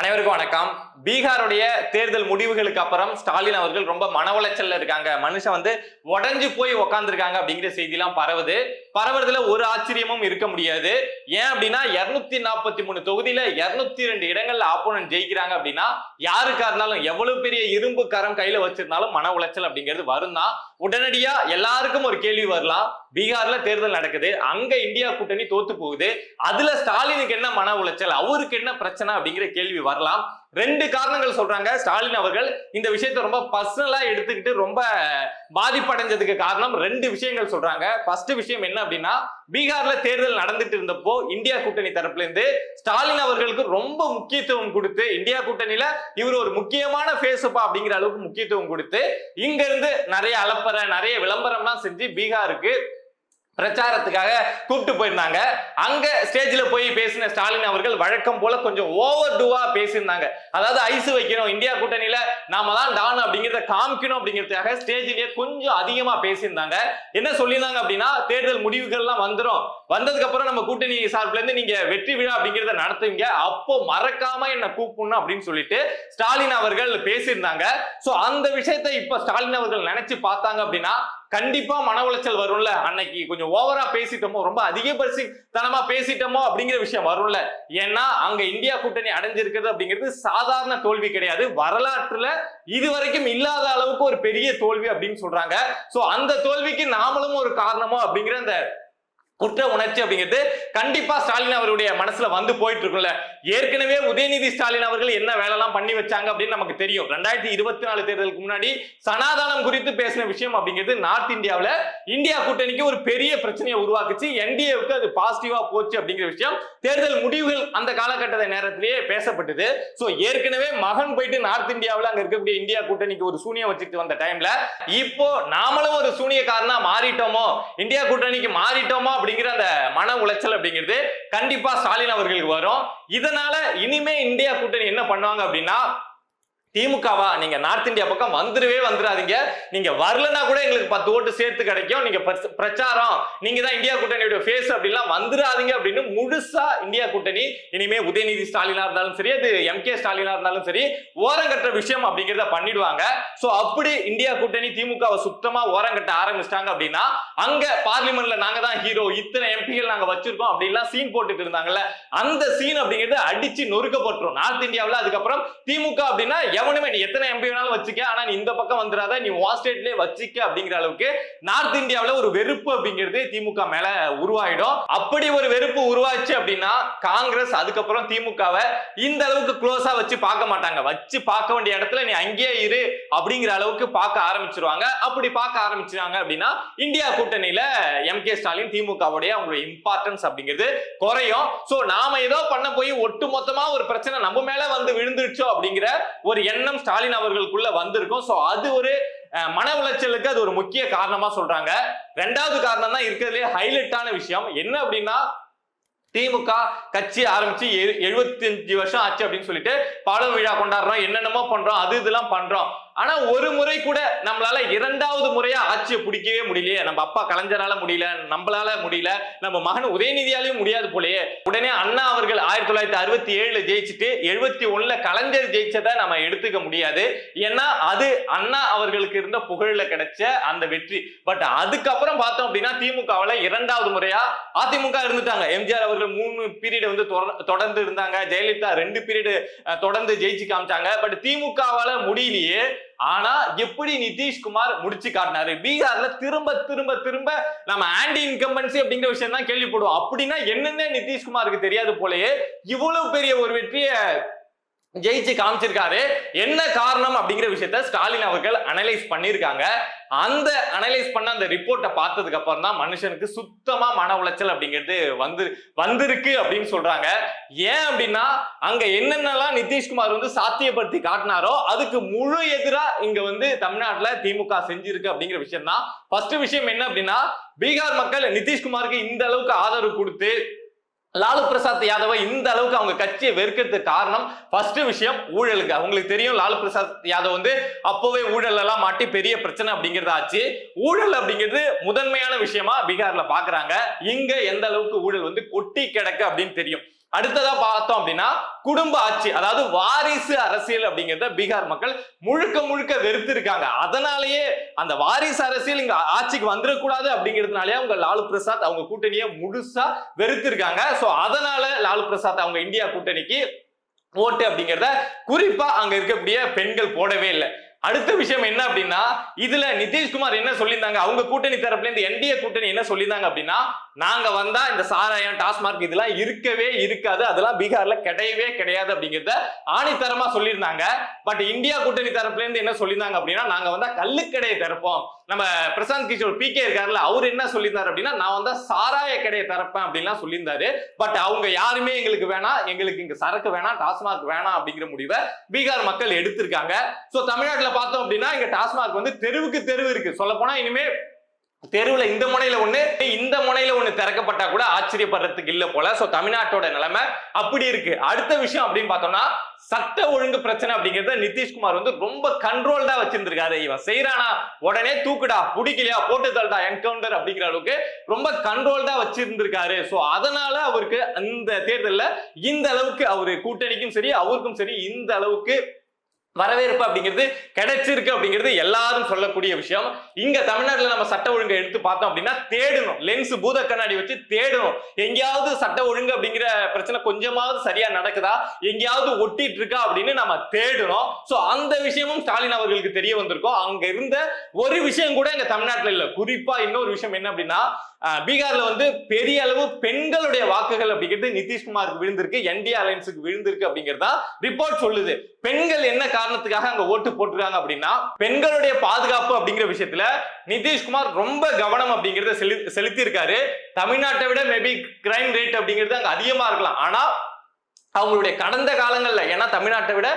அனைவருக்கும் வணக்கம். பீகாருடைய தேர்தல் முடிவுகளுக்கு அப்புறம் ஸ்டாலின் அவர்கள் ரொம்ப மன உளைச்சல்ல இருக்காங்க. மனுஷன் வந்து உடஞ்சு போய் உக்காந்துருக்காங்க அப்படிங்கிற செய்திலாம் பரவுது. பரவுறதுல ஒரு ஆச்சரியமும் இருக்க முடியாது. ஏன் அப்படின்னா இருநூத்தி நாற்பத்தி மூணு தொகுதியில இருநூத்தி ரெண்டு இடங்கள்ல ஆப்போனன்ட் ஜெயிக்கிறாங்க அப்படின்னா யாருக்கா இருந்தாலும் எவ்வளவு பெரிய இரும்பு கரம் கையில வச்சிருந்தாலும் மன உளைச்சல் அப்படிங்கிறது வரும் தான் உடனடியா எல்லாருக்கும் ஒரு கேள்வி வரலாம். பீகார்ல தேர்தல் நடக்குது. அங்க இந்தியா கூட்டணி தோத்து போகுது. அதுல ஸ்டாலினுக்கு என்ன மன உளைச்சல்? அவருக்கு என்ன பிரச்சனை அப்படிங்கிற கேள்வி வரலாம். ரெண்டு காரணங்கள் சொல்றாங்க. ஸ்டாலின் அவர்கள் இந்த விஷயத்தை ரொம்ப பர்சனலா எடுத்துக்கிட்டு ரொம்ப பாதிப்படைஞ்சதுக்கு காரணம் ரெண்டு விஷயங்கள் சொல்றாங்க. ஃபர்ஸ்ட் விஷயம் என்ன அப்படின்னா பீகார்ல தேர்தல் நடந்துட்டு இருந்தப்போ இந்தியா கூட்டணி தரப்புல இருந்து ஸ்டாலின் அவர்களுக்கு ரொம்ப முக்கியத்துவம் கொடுத்து இந்தியா கூட்டணியில இவர் ஒரு முக்கியமான பேசுப்பா அப்படிங்கிற அளவுக்கு முக்கியத்துவம் கொடுத்து இங்க இருந்து நிறைய அலப்பற நிறைய விளம்பரம்லாம் செஞ்சு பீகாருக்கு பிரச்சாரத்துக்காக கூப்பிட்டு போயிருந்தாங்க. அங்க ஸ்டேஜ்ல போய் பேசின ஸ்டாலின் அவர்கள் வழக்கம் போல கொஞ்சம் ஓவர் டூவா பேசியிருந்தாங்க. அதாவது ஐஸ் வைக்கணும் இந்தியா கூட்டணியில நாம தான் டான் அப்படிங்கிறத காமிக்கணும் அப்படிங்கிறதுக்காக ஸ்டேஜ்லயே கொஞ்சம் அதிகமா பேசியிருந்தாங்க. என்ன சொல்லியிருந்தாங்க அப்படின்னா தேர்தல் முடிவுகள்லாம் வந்துடும் வந்ததுக்கு அப்புறம் நம்ம கூட்டணி சார்பில இருந்து நீங்க வெற்றி விழா அப்படிங்கிறத நடத்துவீங்க. அப்போ மறக்காம என்ன கூப்பிடணும் அப்படின்னு சொல்லிட்டு ஸ்டாலின் அவர்கள் பேசியிருந்தாங்க. சோ அந்த விஷயத்தை இப்ப ஸ்டாலின் அவர்கள் நினைச்சு பார்த்தாங்க அப்படின்னா கண்டிப்பா மன உளைச்சல் வரும்ல. அன்னைக்கு கொஞ்சம் ஓவரா பேசிட்டோமோ ரொம்ப அதிகபட்சி தனமா பேசிட்டோமோ அப்படிங்கிற விஷயம் வரும்ல. ஏன்னா அங்க இந்தியா கூட்டணி அடைஞ்சிருக்கிறது அப்படிங்கிறது சாதாரண தோல்வி கிடையாது. வரலாற்றுல இதுவரைக்கும் இல்லாத அளவுக்கு ஒரு பெரிய தோல்வி அப்படின்னு சொல்றாங்க. சோ அந்த தோல்விக்கு நாமளும் ஒரு காரணமோ அப்படிங்கிற அந்த குற்ற உணர்ச்சி அப்படிங்கிறது கண்டிப்பா ஸ்டாலின் அவருடைய மனசுல வந்து போயிட்டு இருக்கும்ல ஏற்கனவே உதயநிதி ஸ்டாலின் அவர்கள் என்ன வேலைலாம் பண்ணி வச்சாங்க அப்படின்னு நமக்கு தெரியும். ரெண்டாயிரத்தி இருபத்தி நாலு தேர்தலுக்கு முன்னாடி சனாதானம் குறித்து பேசின விஷயம் அப்படிங்கிறது நார்த் இந்தியாவில் இந்தியா கூட்டணிக்கு ஒரு பெரிய பிரச்சனையை உருவாக்குச்சு. என்டிஏவுக்கு அது பாசிட்டிவா போச்சு அப்படிங்கிற விஷயம் தேர்தல் முடிவுகள் அந்த காலகட்டத்தை நேரத்திலேயே பேசப்பட்டது. ஸோ ஏற்கனவே மகன் போயிட்டு நார்த் இந்தியாவில் அங்க இருக்கக்கூடிய இந்தியா கூட்டணிக்கு ஒரு சூனியம் வச்சுட்டு வந்த டைம்ல இப்போ நாமளும் ஒரு சூனியக்காரனா மாறிட்டோமோ? இந்தியா கூட்டணிக்கு மாறிட்டோமோ அப்படிங்கிற அந்த மன உளைச்சல் அப்படிங்கிறது கண்டிப்பா ஸ்டாலின் அவர்களுக்கு வரும். இதனால இனிமே இந்தியா கூட்டணி என்ன பண்ணுவாங்க அப்படின்னா திமுகவா? நீங்க நார்த் இந்தியா பக்கம் வந்துடவே வந்துடாதீங்க. நீங்க வரலன்னா கூட எங்களுக்கு பத்து ஓட்டு சேர்த்து கிடைக்கும். நீங்க பிரச்ச- பிரச்சாரம் நீங்க தான் இந்தியா கூட்டணியோட ஃபேஸ் அப்படிலாம் வந்துடாதீங்க அப்படின்னு முழுசா இந்தியா கூட்டணி இனிமே உதயநிதி ஸ்டாலினா இருந்தாலும் சரி அது எம் கே ஸ்டாலினா இருந்தாலும் சரி ஓரங்கட்டுற விஷயம் அப்படிங்கிறத பண்ணிடுவாங்க. ஸோ அப்படி இந்தியா கூட்டணி திமுகவை சுத்தமா ஓரங்கட்ட ஆரம்பிச்சிட்டாங்க அப்படின்னா அங்க பார்லிமெண்ட்ல நாங்க தான் ஹீரோ இத்தனை எம்பிகள் நாங்க வச்சிருக்கோம் அப்படின்லாம் சீன் போட்டுட்டு இருந்தாங்கல்ல. அந்த சீன் அப்படிங்கிறது அடிச்சு நொறுக்கப்பட்டுரும் நார்த் இந்தியாவில் அதுக்கப்புறம் திமுக அப்படின்னா எவனுமே நீ எத்தனை எம்பி வேணாலும் வச்சுக்க ஆனா நீ இந்த பக்கம் வந்துடாத நீ வா ஸ்டேட்லயே வச்சுக்க அப்படிங்கிற அளவுக்கு நார்த் இந்தியாவுல ஒரு வெறுப்பு அப்படிங்கிறது திமுக மேல உருவாயிடும். அப்படி ஒரு வெறுப்பு உருவாச்சு அப்படின்னா காங்கிரஸ் அதுக்கப்புறம் திமுகவை இந்த அளவுக்கு க்ளோஸா வச்சு பார்க்க மாட்டாங்க. வச்சு பார்க்க வேண்டிய இடத்துல நீ அங்கேயே இரு அப்படிங்கிற அளவுக்கு பார்க்க ஆரம்பிச்சிருவாங்க. அப்படி பார்க்க ஆரம்பிச்சாங்க அப்படின்னா இந்தியா கூட்டணியில எம் கே ஸ்டாலின் திமுகவுடைய அவங்களுடைய இம்பார்ட்டன்ஸ் அப்படிங்கிறது குறையும். சோ நாம ஏதோ பண்ண போய் ஒட்டு மொத்தமா ஒரு பிரச்சனை நம்ம மேல வந்து விழுந்துருச்சோ அப்படிங்கிற ஒரு எண்ணம் ஸ்டாலின் அவர்களுக்குள்ள வந்திருக்கும். ஸோ அது ஒரு மன உளைச்சலுக்கு அது ஒரு முக்கிய காரணமா சொல்றாங்க. ரெண்டாவது காரணம் தான் இருக்கிறதுலே ஹைலைட்டான விஷயம். என்ன அப்படின்னா திமுக கட்சி ஆரம்பிச்சு எழுபத்தி அஞ்சு வருஷம் ஆச்சு அப்படின்னு சொல்லிட்டு பாட விழா கொண்டாடுறோம் என்னென்னமோ பண்றோம் அது இதெல்லாம் பண்றோம். ஆனா ஒரு முறை கூட நம்மளால இரண்டாவது முறையா ஆட்சியை பிடிக்கவே முடியலையே. நம்ம அப்பா கலைஞரால முடியல நம்மளால முடியல நம்ம மகன் உதயநிதியாலையும் முடியாது போலயே. உடனே அண்ணா அவர்கள் ஆயிரத்தி தொள்ளாயிரத்தி அறுபத்தி ஏழுல ஜெயிச்சுட்டு எழுபத்தி ஒண்ணுல கலைஞர் ஜெயிச்சதை நம்ம எடுத்துக்க முடியாது. ஏன்னா அது அண்ணா அவர்களுக்கு இருந்த புகழ்ல கிடைச்ச அந்த வெற்றி. பட் அதுக்கப்புறம் பார்த்தோம் அப்படின்னா திமுகவில் இரண்டாவது முறையா அதிமுக இருந்துட்டாங்க. எம்ஜிஆர் அவர்கள் மூணு பீரியட் வந்து தொடர்ந்து இருந்தாங்க. ஜெயலலிதா ரெண்டு பீரியட் தொடர்ந்து ஜெயிச்சு காமிச்சாங்க. பட் திமுகவால முடியலையே. ஆனா எப்படி நிதிஷ்குமார் முடிச்சு காட்டினாரு? பீகார்ல திரும்ப திரும்ப திரும்ப நம்ம ஆன்டி இன்கம்பன்சி அப்படிங்கிற விஷயம் தான் கேள்விப்படுவோம். அப்படின்னா என்னென்ன நிதிஷ்குமாருக்கு தெரியாது போலயே இவ்வளவு பெரிய ஒரு வெற்றியை ஜெயிச்சு காமிச்சிருக்காரு. என்ன காரணம் அப்படிங்கிற விஷயத்த ஸ்டாலின் அவர்கள் அனலைஸ் பண்ணியிருக்காங்க. அந்த அனலைஸ் பண்ண அந்த ரிப்போர்ட்டை பார்த்ததுக்கு அப்புறம் தான் மனுஷனுக்கு சுத்தமா மன உளைச்சல் அப்படிங்கிறது வந்து வந்திருக்கு அப்படின்னு சொல்றாங்க. ஏன் அப்படின்னா அங்க என்னென்னலாம் நிதிஷ்குமார் வந்து சாத்தியப்படுத்தி காட்டினாரோ அதுக்கு முழு எதிரா இங்க வந்து தமிழ்நாட்டுல திமுக செஞ்சிருக்கு அப்படிங்கிற விஷயம் தான் ஃபர்ஸ்ட் விஷயம் என்ன அப்படின்னா பீகார் மக்கள் நிதிஷ்குமாருக்கு இந்த அளவுக்கு ஆதரவு கொடுத்து லாலு பிரசாத் யாதவை இந்த அளவுக்கு அவங்க கட்சியை வெறுக்கிறதுக்கு காரணம் ஃபர்ஸ்ட் விஷயம் ஊழலுக்கு அவங்களுக்கு தெரியும் லாலு பிரசாத் யாதவ் வந்து அப்போவே ஊழல் எல்லாம் மாட்டி பெரிய பிரச்சனை அப்படிங்கிறது ஆச்சு. ஊழல் அப்படிங்கிறது முதன்மையான விஷயமா பீகார்ல பாக்குறாங்க. இங்க எந்த அளவுக்கு ஊழல் வந்து கொட்டி கிடக்கு அப்படின்னு தெரியும். அடுத்ததா பார்த்தோம் அப்படின்னா குடும்ப ஆட்சி அதாவது வாரிசு அரசியல் அப்படிங்கிறத பீகார் மக்கள் முழுக்க முழுக்க வெறுத்து இருக்காங்க. அதனாலேயே அந்த வாரிசு அரசியல் இங்க ஆட்சிக்கு வந்துடக்கூடாது அப்படிங்கிறதுனாலே அவங்க லாலு பிரசாத் அவங்க கூட்டணியை முழுசா வெறுத்து இருக்காங்க. சோ அதனால லாலு பிரசாத் அவங்க இந்தியா கூட்டணிக்கு ஓட்டு அப்படிங்கிறத குறிப்பா அங்க இருக்கக்கூடிய பெண்கள் போடவே இல்லை. அடுத்த விஷயம் என்ன அப்படின்னா இதுல நிதிஷ்குமார் என்ன சொல்லியிருந்தாங்க? அவங்க கூட்டணி தரப்புல இருந்து என்டிஏ கூட்டணி என்ன சொல்லியிருந்தாங்க அப்படின்னா நாங்க வந்தா இந்த சாராயம் டாஸ்மார்க் இதெல்லாம் இருக்கவே இருக்காது. அதெல்லாம் பீகார்ல கிடையவே கிடையாது அப்படிங்கிறத ஆணித்தரமா சொல்லியிருந்தாங்க. பட் இந்தியா கூட்டணி தரப்புல இருந்து என்ன சொல்லியிருந்தாங்க அப்படின்னா நாங்க வந்தா கல்லுக்கடையை திறப்போம். நம்ம பிரசாந்த் கிஷோர் பி கே இருக்காருல்ல அவர் என்ன சொல்லியிருந்தாரு அப்படின்னா நான் வந்தா சாராய கடையை திறப்பேன் அப்படின்லாம் சொல்லியிருந்தாரு. பட் அவங்க யாருமே எங்களுக்கு வேணாம். எங்களுக்கு இங்க சரக்கு வேணாம் டாஸ்மார்க் வேணாம் அப்படிங்கிற முடிவை பீகார் மக்கள் எடுத்திருக்காங்க. சோ தமிழ்நாட்டுல பார்த்தோம் அப்படின்னா இங்க டாஸ்மார்க் வந்து தெருவுக்கு தெருவு இருக்கு. சொல்ல போனா இனிமே தெருவில் இந்த முனையில ஒண்ணு இந்த முனையில ஒண்ணு திறக்கப்பட்டா கூட ஆச்சரியப்படுறதுக்கு இல்ல போல. சோ தமிழ்நாட்டோட நிலைமை அப்படி இருக்கு. அடுத்த விஷயம் அப்படின்னு பார்த்தோம்னா சட்ட ஒழுங்கு பிரச்சனை அப்படிங்கறத நிதிஷ்குமார் வந்து ரொம்ப கண்ட்ரோல்டா வச்சிருந்திருக்காரு. இவன் செய்யறானா உடனே தூக்குடா பிடிக்கலையா போட்டு தள்ளுடா என்கவுண்டர் அப்படிங்கிற அளவுக்கு ரொம்ப கண்ட்ரோல்டா வச்சிருந்திருக்காரு. சோ அதனால அவருக்கு அந்த தேர்தலில் இந்த அளவுக்கு அவரு கூட்டணிக்கும் சரி அவருக்கும் சரி இந்த அளவுக்கு வரவேற்பு அப்படிங்கிறது கிடைச்சிருக்கு அப்படிங்கிறது எல்லாரும் சொல்லக்கூடிய விஷயம். இங்க தமிழ்நாட்டில் நம்ம சட்ட ஒழுங்கை எடுத்து பார்த்தோம் அப்படின்னா தேடணும். லென்ஸ் பூத கண்ணாடி வச்சு தேடணும். எங்கேயாவது சட்ட ஒழுங்கு அப்படிங்கிற பிரச்சனை கொஞ்சமாவது சரியா நடக்குதா? எங்கேயாவது ஒட்டிட்டு இருக்கா அப்படின்னு நம்ம தேடணும் ஸோ அந்த விஷயமும் ஸ்டாலின் அவர்களுக்கு தெரிய வந்திருக்கும். அங்க இருந்த ஒரு விஷயம் கூட இங்க தமிழ்நாட்டில் இல்லை. குறிப்பா இன்னொரு விஷயம் என்ன அப்படின்னா பீகார்ல வந்து பெரிய அளவு பெண்களுடைய வாக்குகள் அப்படிங்கிறது நிதிஷ்குமாருக்கு விழுந்திருக்கு என்டி அலையன்ஸுக்கு விழுந்திருக்கு அப்படிங்கிறதா ரிப்போர்ட் சொல்லுது. பெண்கள் என்ன காரணத்துக்காக அங்க ஓட்டு போட்டிருக்காங்க அப்படின்னா பெண்களுடைய பாதுகாப்பு அப்படிங்கிற விஷயத்துல நிதிஷ்குமார் ரொம்ப கவனம் அப்படிங்கறத செலுத்தி இருக்காரு தமிழ்நாட்டை விட மேபி கிரைம் ரேட் அப்படிங்கிறது அங்க அதிகமா இருக்கலாம். ஆனா அவங்களுடைய கடந்த காலங்களில் ஏன்னா தமிழ்நாட்டை விட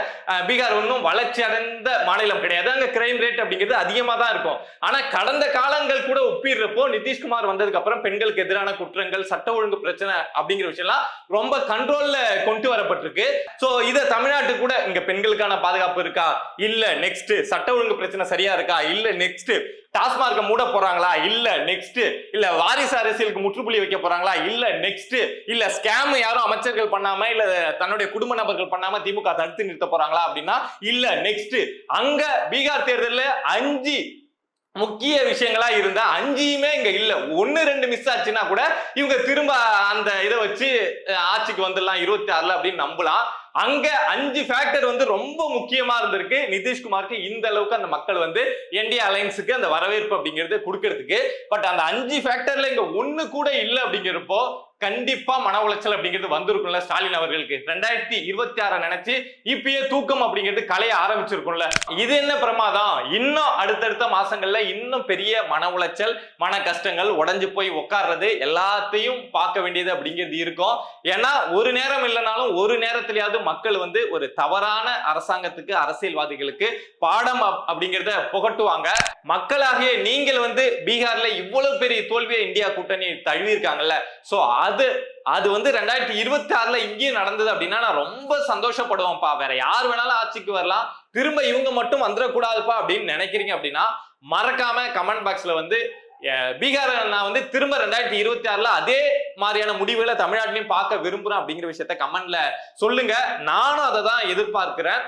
பீகார் ஒன்றும் வளர்ச்சி அடைந்த மாநிலம் கிடையாது. அங்கே கிரைம் ரேட் அப்படிங்கிறது அதிகமாக தான் இருக்கும். ஆனால் கடந்த காலங்கள் கூட ஒப்பிடுறப்போ நிதிஷ்குமார் வந்ததுக்கு அப்புறம் பெண்களுக்கு எதிரான குற்றங்கள் சட்ட ஒழுங்கு பிரச்சனை அப்படிங்கிற விஷயம்லாம் ரொம்ப கண்ட்ரோல்ல கொண்டு வரப்பட்டிருக்கு. ஸோ இதை தமிழ்நாட்டு கூட இங்கே பெண்களுக்கான பாதுகாப்பு இருக்கா? இல்லை நெக்ஸ்ட் சட்ட ஒழுங்கு பிரச்சனை சரியா இருக்கா? இல்லை நெக்ஸ்ட் டாஸ்மார்க்க மூட போறாங்களா? இல்ல நெக்ஸ்ட் இல்ல வாரிசு அரசியலுக்கு முற்றுப்புள்ளி வைக்க போறாங்களா? இல்ல நெக்ஸ்ட் இல்ல ஸ்கேம் யாரும் அமைச்சர்கள் பண்ணாம இல்ல தன்னுடைய குடும்ப நபர்கள் பண்ணாம திமுக தடுத்து நிறுத்த போறாங்களா அப்படின்னா இல்ல நெக்ஸ்ட் அங்க பீகார் தேர்தலில் அஞ்சு முக்கிய விஷயங்களா இருந்தா அஞ்சுமே இங்க இல்ல. ஒன்னு ரெண்டு மிஸ் ஆச்சுன்னா கூட இவங்க திரும்ப அந்த இதை வச்சு ஆட்சிக்கு வந்துடலாம் இருபத்தி ஆறுல அப்படின்னு நம்பலாம். அங்க அஞ்சு ஃபேக்டர் வந்து ரொம்ப முக்கியமா இருந்திருக்கு. நிதிஷ்குமாருக்கு இந்த அளவுக்கு அந்த மக்கள் வந்து என்டிஏ அலைன்ஸுக்கு அந்த வரவேற்பு அப்படிங்கிறது கொடுக்கறதுக்கு. பட் அந்த அஞ்சு ஃபேக்டர்ல இங்க ஒண்ணு கூட இல்லை அப்படிங்கிறப்போ கண்டிப்பா மன உளைச்சல் அப்படிங்கிறது வந்திருக்கும்ல ஸ்டாலின் அவர்களுக்கு. ரெண்டாயிரத்தி இருபத்தி ஆற நினைச்சு இப்பயே தூக்கம் அப்படிங்கிறது கலைய ஆரம்பிச்சிருக்கும்ல. இது என்ன பிரமாதம்? இன்னும் அடுத்தடுத்த மாசங்கள்ல இன்னும் பெரிய மன உளைச்சல் மன கஷ்டங்கள் உடஞ்சு போய் உட்கார்றது எல்லாத்தையும் பார்க்க வேண்டியது அப்படிங்கிறது இருக்கும். ஏன்னா ஒரு நேரம் இல்லைனாலும் ஒரு நேரத்திலேயாவது மக்கள் வந்து ஒரு தவறான அரசாங்கத்துக்கு அரசியல்வாதிகளுக்கு பாடம் அப்- அப்படிங்கிறத புகட்டுவாங்க. மக்களாகிய நீங்கள் வந்து பீகார்ல இவ்வளவு பெரிய தோல்வியை இந்தியா கூட்டணி தழுவிருக்காங்கல்ல சோ அது அது அது வந்து ரெண்டாயிரத்தி இருபத்தி ஆறுல இங்கேயும் நடந்தது அப்படின்னா நான் ரொம்ப சந்தோஷப்படுவேன்ப்பா. வேற யார் வேணாலும் ஆட்சிக்கு வரலாம். திரும்ப இவங்க மட்டும் வந்துடக்கூடாதுப்பா அப்படின்னு நினைக்கிறீங்க அப்படின்னா மறக்காம கமெண்ட் பாக்ஸ்ல வந்து பீகார் நான் வந்து திரும்ப ரெண்டாயிரத்தி இருபத்தி ஆறுல அதே மாதிரியான முடிவுகளை தமிழ்நாட்டிலையும் பார்க்க விரும்புறேன் அப்படிங்கிற விஷயத்த கமெண்ட்ல சொல்லுங்க. நானும் அதை தான் எதிர்பார்க்கிறேன்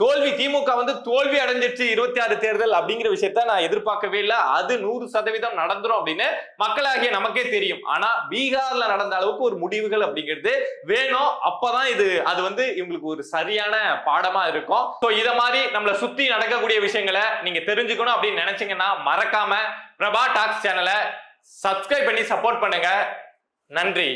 தோல்வி திமுக வந்து தோல்வி அடைஞ்சிருச்சு இருபத்தி ஆறு தேர்தல் அப்படிங்கிற விஷயத்த நான் எதிர்பார்க்கவே இல்லை. அது நூறு சதவீதம் நடந்துரும் அப்படின்னு மக்களாகிய நமக்கே தெரியும். ஆனா பீகார்ல நடந்த அளவுக்கு ஒரு முடிவுகள் அப்படிங்கிறது வேணும். அப்பதான் இது அது வந்து இவங்களுக்கு ஒரு சரியான பாடமா இருக்கும். ஸோ இதை மாதிரி நம்மளை சுத்தி நடக்கக்கூடிய விஷயங்களை நீங்க தெரிஞ்சுக்கணும் அப்படின்னு நினைச்சீங்கன்னா மறக்காம பிரபா டாக்ஸ் சேனலை சப்ஸ்கிரைப் பண்ணி சப்போர்ட் பண்ணுங்க. நன்றி.